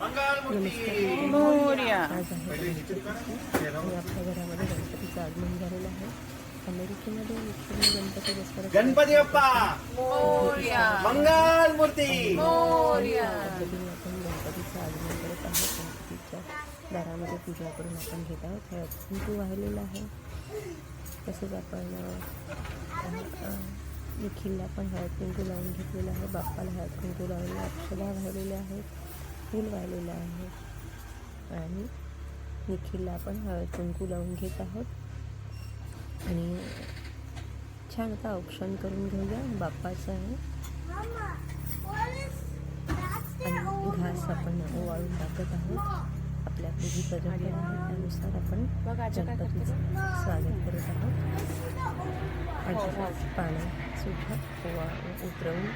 घरामध्ये गणपतीचं आगमन झालेलं आहे अमेरिकेमध्ये गणपती गणपती बाप्पा मोर्या. मंगल मूर्ती आपण गणपतीचं आगमन करत आहोत गणपतीच्या दारामध्ये पूजा करून आपण घेत आहोत. हळद कुंकू वाहिलेलं आहे. तसंच आपण निखिलला पण हळद कुंकू लावून घेतलेलं आहे. बाप्पाला हळद कुंकू लावलेलं अक्षदा वाहिलेल्या आहेत फूल वाहिलेलं आहे. आणि निखिलला आपण हळद कुंकू लावून घेत आहोत. आणि छान आता औक्षण करून घेऊया. बाप्पाचं आहे. आणि घास आपण वाळून टाकत आहोत. आपल्या आपली जी परंपरा आहे त्यानुसार आपण गणपतीचं स्वागत करत आहोत. आणि पाणी सुद्धा वा उतरवून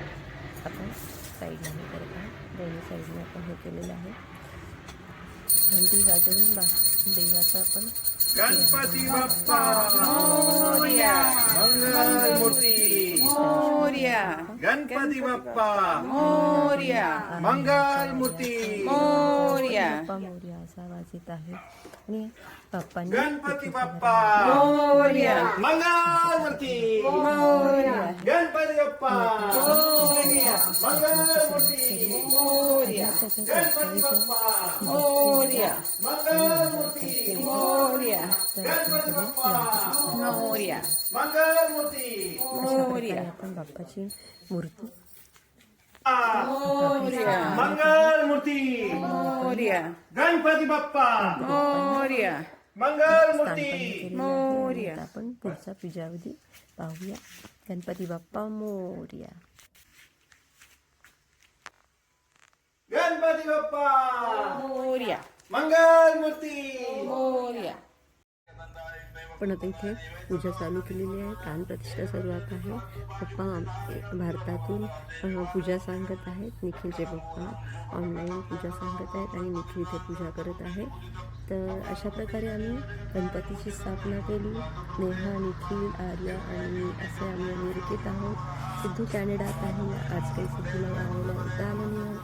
आपण साईडला हे करत आहोत. दोन्ही साईडने आपण हे केलेलं आहे. घंटी वाजवून बा देवाचं आपण गणपती बाप्पा मोर्या मंगल मूर्ती मोर्या गणपती बाप्पा मोर्या मंगल मूर्ती मोर्या बाप्पा मोर्या असा आवाज येत आहे आणि बाप्पांनी गणपती बाप्पा मोर्या मंगल मूर्ती मोर्या गणपती बाप्पा मंगल मूर्ती मोर्या गणपती बाप्पा मोर्या मंगल मूर्ती मोर्या गणपती बाप्पा मोर्या मंगल मूर्ती अशा प्रकारे आपण बाप्पाची मूर्ती मोर्या मंगल मूर्ती मोर्या गणपती बाप्पा मोर्या मंगल स्थापन मूर्ती केलेली आहे. मोरया. आता आपण पुढचा पूजाविधी पाहूया गणपती बाप्पा मोर्या गणपती बाप्पा मोर्या मंगल मूर्ती मोर्या पण आता इथे पूजा चालू केलेली आहे प्राणप्रतिष्ठा सर्वात आहे. पप्पा भारतातून पूजा सांगत आहेत. निखिलचे पप्पा ऑनलाईन पूजा सांगत आहेत आणि निखिल इथे पूजा करत आहे. तर अशा प्रकारे आम्ही गणपतीची स्थापना केली. नेहा निखिल आर्या आणि असे आम्ही अमेरिकेत आहोत. सिद्धू कॅनडात आहे. आज काही सिद्धूला गावाला होता आलं नाही.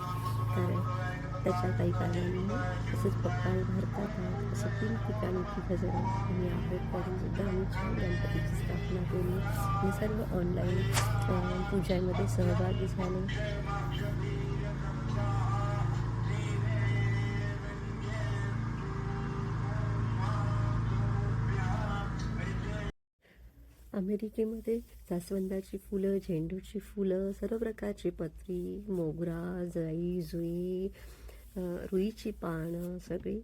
कारण त्याच्या काही कारणांनी तसेच पप्पा भारतात. आहेत असं तीन ठिकाणी ती हजर आम्ही आहोत. तरी सुद्धा आम्ही छान गणपतीची स्थापना केली. आणि सर्व ऑनलाईन पूजामध्ये सहभागी झाले. अमेरिकेमध्ये जास्वंदाची फुलं झेंडूची फुलं सर्व प्रकारची पत्री मोगरा जाई जुई रुईची पानं सगळी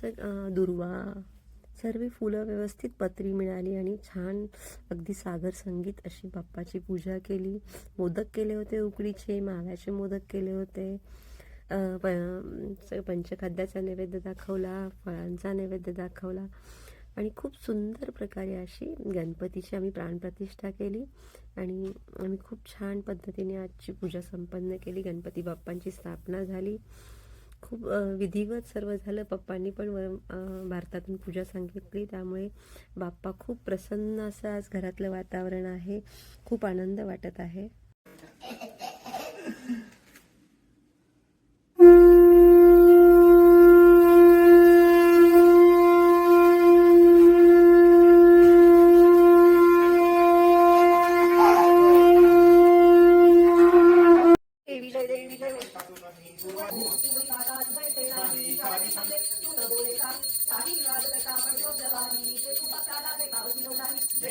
सग दुर्वा सर्व फुलं व्यवस्थित पत्री मिळाली आणि छान अगदी सागर संगीत अशी बाप्पाची पूजा केली. मोदक केले होते उकडीचे माव्याचे मोदक केले होते. पंचखाद्याचा नैवेद्य दाखवला फळांचा नैवेद्य दाखवला. आणि खूप सुंदर प्रकारे अशी गणपतीची आम्ही प्राणप्रतिष्ठा केली. आणि आम्ही खूप छान पद्धतीने आजची पूजा संपन्न केली. गणपती बाप्पांची स्थापना झाली. खूप विधिवत सर्व झालं. पप्पांनी पण भारतातून पूजा सांगितली. त्यामुळे बाप्पा खूप प्रसन्न असं आज घरातलं वातावरण आहे. खूप आनंद वाटत आहे.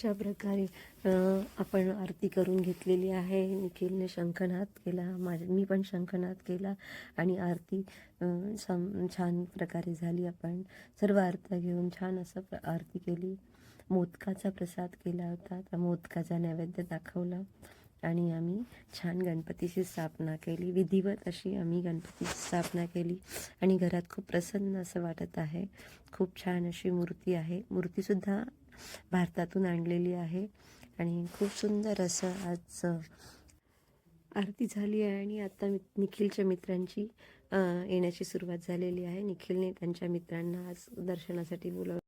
अशा प्रकारे आपण आरती करून घेतलेली आहे. निखिलने शंखनाद केला माझ्या मी पण शंखनाद केला आणि आरती सम छान प्रकारे झाली. आपण सर्व आरत्या घेऊन छान असं प्र- आरती केली. मोदकाचा प्रसाद केला होता. त्या मोदकाचा नैवेद्य दाखवला आणि आम्ही छान गणपतीची स्थापना केली. विधिवत अशी आम्ही गणपतीची स्थापना केली आणि घरात खूप प्रसन्न असं वाटत आहे. खूप छान अशी मूर्ती आहे. मूर्तीसुद्धा भारतातून आणलेली आहे. आणि खूप सुंदर असं आज आरती झाली आहे आणि आता निखिलच्या मित्रांची येण्याची सुरुवात झालेली आहे. निखिलने त्यांच्या मित्रांना आज दर्शनासाठी बोलावलं.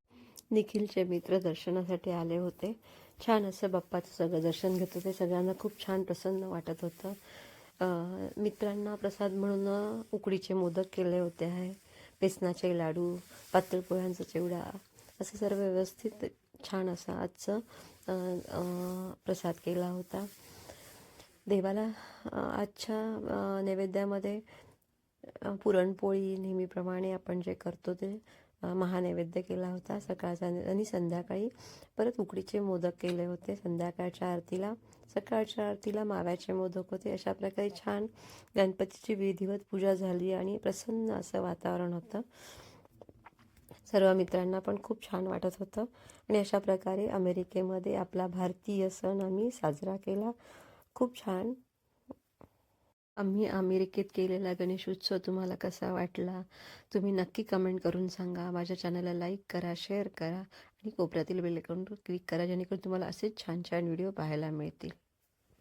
निखिलचे मित्र दर्शनासाठी आले होते. छान असं बाप्पाचं सगळं दर्शन घेत होते. सगळ्यांना खूप छान प्रसन्न वाटत होतं. मित्रांना प्रसाद म्हणून उकडीचे मोदक केले होते आहे. बेसनाचे लाडू पातळपोळ्यांचा चिवडा असं सर्व व्यवस्थित छान असा आजचं प्रसाद केला होता. देवाला आजच्या नैवेद्यामध्ये पुरणपोळी नेहमीप्रमाणे आपण जे करतो ते महानैवेद्य केला होता सकाळचा आणि संध्याकाळी. परत उकडीचे मोदक केले होते संध्याकाळच्या आरतीला. सकाळच्या आरतीला माव्याचे मोदक होते. अशा प्रकारे छान गणपतीची विधिवत पूजा झाली आणि प्रसन्न असं वातावरण होतं. सर्व मित्रांना पण खूप छान वाटत होतं. आणि अशा प्रकारे अमेरिकेमध्ये आपला भारतीय सण आम्ही साजरा केला. खूप छान. आम्ही अमेरिकेत केलेला गणेश उत्सव तुम्हाला कसा वाटला? तुम्ही नक्की कमेंट करून सांगा. माझ्या चॅनलला लाईक करा शेअर करा. आणि कोपऱ्यातील बेल क्लिक करा जेणेकरून तुम्हाला असेच छान छान व्हिडिओ पाहायला मिळतील.